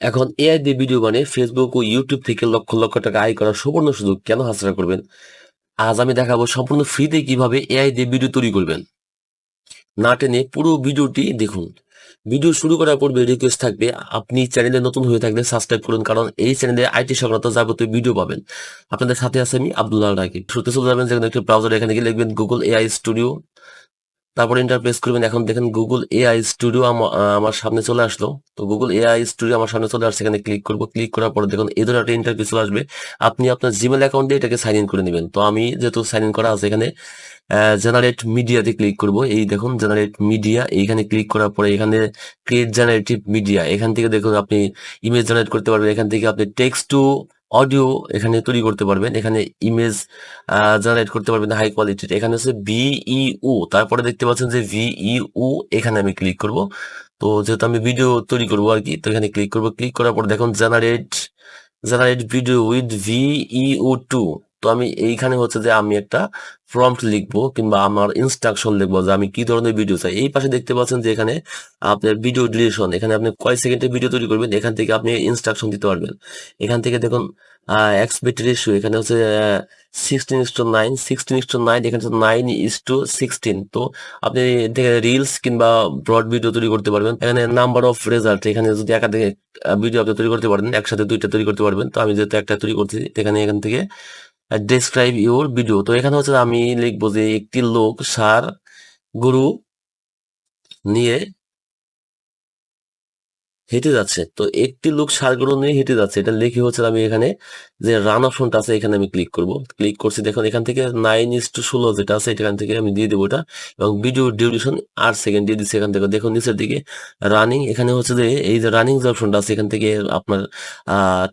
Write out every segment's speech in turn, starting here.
এখন এআই দিয়ে ভিডিও বানিয়ে ফেসবুক ও ইউটিউব থেকে লক্ষ লক্ষ টাকা আয় করার সুবর্ণ সুযোগ কেন হাসিল করবেন? আজ আমি দেখাবো সম্পূর্ণ ফ্রিতে কীভাবে এআই দিয়ে ভিডিও তৈরি করবেন। না টেনে পুরো ভিডিওটি দেখুন। ভিডিও শুরু করার পূর্বে রিকোয়েস্ট থাকবে, আপনি চ্যানেলে নতুন হয়ে থাকলে সাবস্ক্রাইব করুন, কারণ এই চ্যানেলে আইটি সংক্রান্ত যাবতীয় ভিডিও পাবেন। আপনাদের সাথে আছে আমি আব্দুল্লাহ রাকিব। শুরুতে চলে যাবেন যেখানে একটি ব্রাউজার এখানে গিয়ে লিখবেন গুগল এআই স্টুডিও তারপর ইন্টারপ্রেস করবেন এখন দেখেন গুগল এআই স্টুডিও আমার সামনে চলে আসলো। তো গুগল এআই স্টুডিও আমার সামনে চলে আসছে। এখানে ক্লিক করব। ক্লিক করার পর দেখুন, এই ধরনের একটা ইন্টারফেস চলে আসবে। আপনি আপনার জিমেল অ্যাকাউন্টে এটাকে সাইন ইন করে নেবেন। তো আমি যেহেতু সাইন ইন করা আছে এখানে জেনারেট মিডিয়াতে ক্লিক করব। এই দেখুন জেনারেট মিডিয়া এইখানে ক্লিক করার পরে এখানে ক্রিয়েট জেনারেটিভ মিডিয়া এখান থেকে দেখুন, আপনি ইমেজ জেনারেট করতে পারবেন। এখান থেকে আপনি টেক্সট টু অডিও এখানে তৈরি করতে পারবেন। এখানে ইমেজ জেনারেট করতে পারবেন হাই কোয়ালিটির এখানে হচ্ছে ভিইউ তারপরে দেখতে পাচ্ছেন যে ভিইউ এখানে আমি ক্লিক করব। তো যেহেতু আমি ভিডিও তৈরি করব আর কি তো এখানে ক্লিক করব। ক্লিক করার পর দেখুন generate generate video with Veo two তো আমি এইখানে হচ্ছে যে আমি একটা প্রম্পট লিখব কিংবা আমার ইনস্ট্রাকশন লিখব যে আমি কি ধরনের ভিডিও চাই। এই পাশে দেখতে পাচ্ছেন যে এখানে আপনার ভিডিও ডিউরেশন এখানে আপনি কয় সেকেন্ডের ভিডিও তৈরি করবেন, এখান থেকে আপনি ইনস্ট্রাকশন দিতে পারবেন। এখান থেকে দেখুন এক্সপেক্ট রেশিও এখানে হচ্ছে sixteen is to nine sixteen is to nine এখানে হচ্ছে নাইন ইস টু সিক্সটিন তো আপনি রিলস কিংবা ব্রড ভিডিও তৈরি করতে পারবেন। এখানে নাম্বার অফ রেজাল্ট এখানে যদি একাধিক ভিডিও আপনি তৈরি করতে পারেন, একসাথে দুইটা তৈরি করতে পারবেন। তো আমি যেহেতু একটা তৈরি করছি এখানে এখান থেকে ডেসক্রাইব ইউর ভিডিও তো এখানে হচ্ছে আমি লিখব যে একটি লোক সার গরু নিয়ে হেঁটে যাচ্ছে। তো একটি লোক সারগুলো নিয়ে হেঁটে যাচ্ছে। এটা লিখে হচ্ছে আমি এখানে যে রান অপশনটা আছে, এখানে আমি ক্লিক করব। ক্লিক করছি, দেখুন এখান থেকে নাইন ইস টু ষোলো যেটা আছে, এখান থেকে আমি দিয়ে দেবো এটা। এবং ভিডিও ডিউরেশন আট সেকেন্ড দিয়ে দিচ্ছি এখান থেকে। দেখুন নিচের দিকে রানিং এখানে হচ্ছে যে এই যে রানিং যে অপশনটা আছে, এখান থেকে আপনার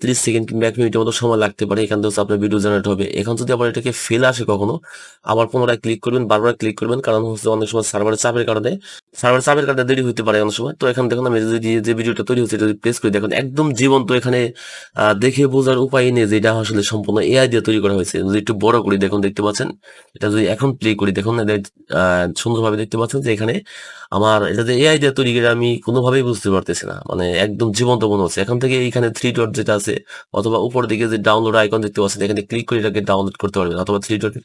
ত্রিশ সেকেন্ড কিংবা এক মিনিটের মতো সময় লাগতে পারে। এখান থেকে হচ্ছে আপনার ভিডিও জেনারেট হবে। এখন যদি আবার এটাকে ফেল আসে কখনো, আবার পুনরায় ক্লিক করবেন, বারবার ক্লিক করবেন, কারণ হচ্ছে অনেক সময় সার্ভারের চাপের কারণে সার্ভার চাপের কারণে দেরি হতে পারে অনেক সময়। তো এখানে দেখুন আমি যদি যে ভিডিওটা তৈরি হচ্ছে, এটা প্লেস করে দেখুন, একদম জীবন্ত এখানে দেখে বোঝার উপায় নেই যে এটা আসলে সম্পূর্ণ এআই দিয়ে তৈরি করা হয়েছে। যদি একটু বড় করি দেখুন, দেখতে পাচ্ছেন, এটা যদি এখন প্লে করি, দেখুন সুন্দরভাবে দেখতে পাচ্ছেন যে এখানে আমার, এটা যে এআই দিয়ে তৈরি করে, আমি কোনোভাবেই বুঝতে পারতেছি না। মানে একদম জীবন্ত মনে হচ্ছে। এখন থেকে এইখানে থ্রি ডট যেটা আছে, অথবা উপর দিকে যে ডাউনলোড আইকন দেখতে পাচ্ছেন, এখানে ক্লিক করে এটাকে ডাউনলোড করতে পারবেন, অথবা থ্রি ডট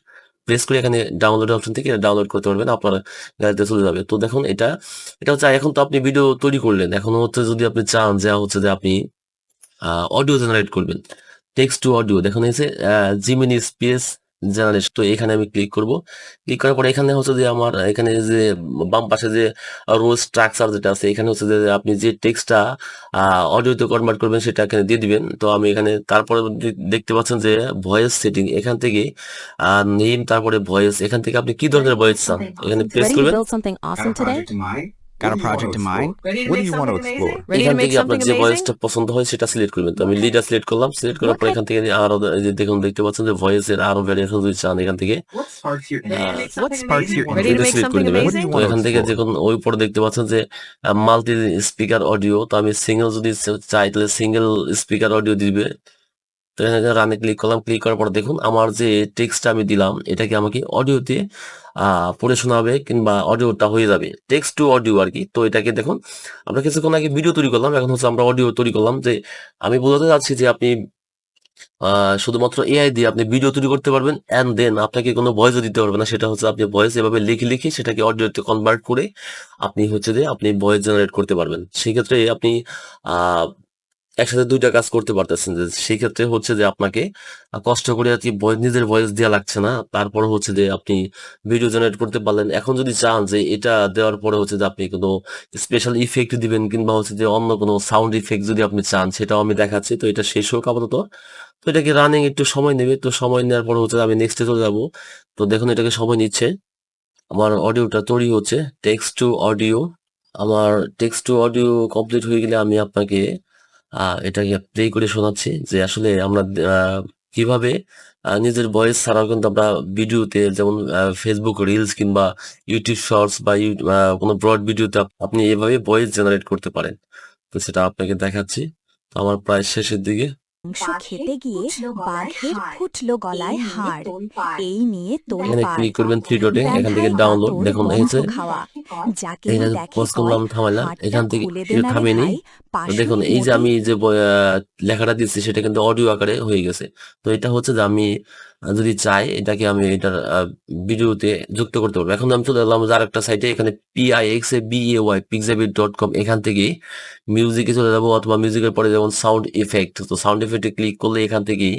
প্রেস করে এখানে ডাউনলোড অপশন থেকে ডাউনলোড করতে পারবেন, আপনার গাড়িতে চলে যাবে। তো দেখুন এটা এটা হচ্ছে, এখন তো আপনি ভিডিও তৈরি করলেন, এখন হচ্ছে যদি আপনি চান যে হচ্ছে যে আপনি অডিও জেনারেট করবেন। টেক্সট টু অডিও দেখুন এসে জিমিনি স্পেস জেনারেট তো এখানে আমি ক্লিক করব। ক্লিক করার পরে এখানে হচ্ছে যে আমার এখানে যে বাম পাশে যে রোল স্ট্রাকচার যেটা আছে এখানে হচ্ছে যে আপনি যে টেক্সটটা অডিওতে কনভার্ট করবেন সেটা এখানে দিয়ে দিবেন। তো আমি এখানে তারপরে দেখতে পাচ্ছেন যে ভয়েস সেটিং এখান থেকে নেম তারপরে ভয়েস এখান থেকে আপনি কি ধরনের ভয়েস চান? এখানে প্রেস করবেন। Got a project in mind? What do you want to explore? Ready to এখান make থেকে আপনার something যে amazing? ভয়েসটা পছন্দ হয় সেটা সিলেক্ট করবেন তো আমি লিডার সিলেক্ট করলাম সিলেক্ট করার পর. এখান থেকে আরও এই যে দেখুন দেখতে পাচ্ছেন যে ভয়েসের আরও ভ্যারিয়েশন যদি চান এখান থেকে Uh, সিলেক্ট করে something দেবেন? তো এখান থেকে? যখন ওই পরে দেখতে পাচ্ছেন যে মাল্টি স্পিকার অডিও তো আমি সিঙ্গেল যদি চাই তাহলে সিঙ্গেল স্পিকার অডিও দিবে তো এখানে রানে ক্লিক করলাম ক্লিক করার পর দেখুন আমার যে টেক্সটটা আমি দিলাম এটাকে আমাকে অডিওতে পড়ে শোনাবে কিংবা অডিওটা হয়ে যাবে। টেক্সট টু অডিও আর কি। তো এটাকে দেখুন, আমরা কিছুক্ষণ আগে ভিডিও তৈরি করলাম, এখন হচ্ছে আমরা অডিও তৈরি করলাম যে আমি বোঝাতে চাচ্ছি যে আপনি শুধুমাত্র এআই দিয়ে আপনি ভিডিও তৈরি করতে পারবেন অ্যান্ড দেন আপনাকে কোনো ভয়েসও দিতে পারবে না। সেটা হচ্ছে আপনি ভয়েস এভাবে লিখে লিখে সেটাকে অডিওতে কনভার্ট করে আপনি হচ্ছে যে আপনি ভয়েস জেনারেট করতে পারবেন। সেক্ষেত্রে আপনি একসাথে দুইটা কাজ করতে পারতেছেন যে সেক্ষেত্রে হচ্ছে যে আপনাকে কষ্ট করে আর কি নিজের ভয়েস দেওয়া লাগছে না। তারপর হচ্ছে যে আপনি ভিডিও জেনারেট করতে পারলেন। এখন যদি চান যে এটা দেওয়ার পরে হচ্ছে যে আপনি কোনো স্পেশাল ইফেক্ট দিবেন কিংবা হচ্ছে যে অন্য কোনো সাউন্ড ইফেক্ট যদি আপনি চান, সেটাও আমি দেখাচ্ছি। তো এটা শেষ হোক আপাতত। তো এটাকে রানিং একটু সময় নেবে। তো সময় নেওয়ার পর হচ্ছে আমি নেক্সটে চলে যাব। তো দেখুন এটাকে সময় নিচ্ছে। আমার অডিওটা তৈরি হচ্ছে। টেক্সট টু অডিও আমার টেক্সট টু অডিও কমপ্লিট হয়ে গেলে আমি আপনাকে এটাকে প্লে করে শোনাচ্ছি যে আসলে আমরা কীভাবে নিজের ভয়েস ছাড়াও কিন্তু আমরা ভিডিওতে যেমন ফেসবুক রিলস কিংবা ইউটিউব শর্টস বা কোনো ব্রড ভিডিওতে আপনি এভাবে ভয়েস জেনারেট করতে পারেন। তো সেটা আপনাকে দেখাচ্ছি। তো আমার প্রায় শেষের দিকে মাংস খেতে গিয়ে বাঘের ফুটলো গলায় হাড়। এই নিয়ে তোল এখানে ক্লিক করবেন থ্রি ডটে এখান থেকে ডাউনলোড দেখুন খাওয়া। যাকে পজ করলাম কয়, থামাইলাম। এখান থেকে একটু থামিয়ে নিই। দেখুন এই যে আমি যে লেখাটা দিচ্ছি সেটা কিন্তু অডিও আকারে হয়ে গেছে। তো এটা হচ্ছে যে আমি যদি চাই এটাকে আমি এটার ভিডিওতে যুক্ত করতে পারব। এখন আমি চলে এলাম যে আরেকটা সাইটে এখানে P I X A B A Y Pixabay dot com এখান থেকে মিউজিকে চলে যাব অথবা মিউজিকের পরে যেমন সাউন্ড ইফেক্ট তো সাউন্ড ইফেক্টে ক্লিক করলে এখান থেকেই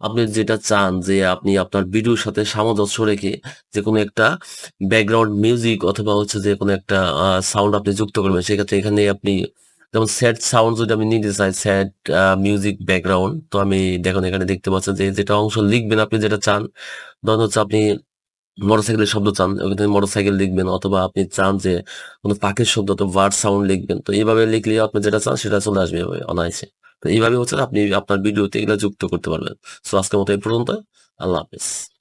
আপনি যেটা চান যে আপনি আপনার ভিডিওর সাথে সামঞ্জস্য রেখে যে কোনো একটা ব্যাকগ্রাউন্ড মিউজিক অথবা হচ্ছে যে কোনো একটা সাউন্ড আপনি যুক্ত করবেন। সেক্ষেত্রে এখানে আপনি যেমন স্যাড সাউন্ড যদি আমি নিতে চাই স্যাড মিউজিক ব্যাকগ্রাউন্ড তো আমি দেখুন এখানে দেখতে পাচ্ছেন যে যেটা অংশ লিখবেন আপনি যেটা চান, ধরুন হচ্ছে আপনি মোটরসাইকেলের শব্দ চান ওখানে মোটরসাইকেল লিখবেন অথবা আপনি চান যে কোনো পাখির শব্দ তো বার্ড সাউন্ড লিখবেন। তো এইভাবে লিখলে আপনি যেটা চান সেটা চলে আসবে অনায়াসে। তো এইভাবে হচ্ছে আপনি আপনার ভিডিওতে এগুলো যুক্ত করতে পারবেন। সো আজকের মতো এই পর্যন্ত, আল্লাহ হাফেজ।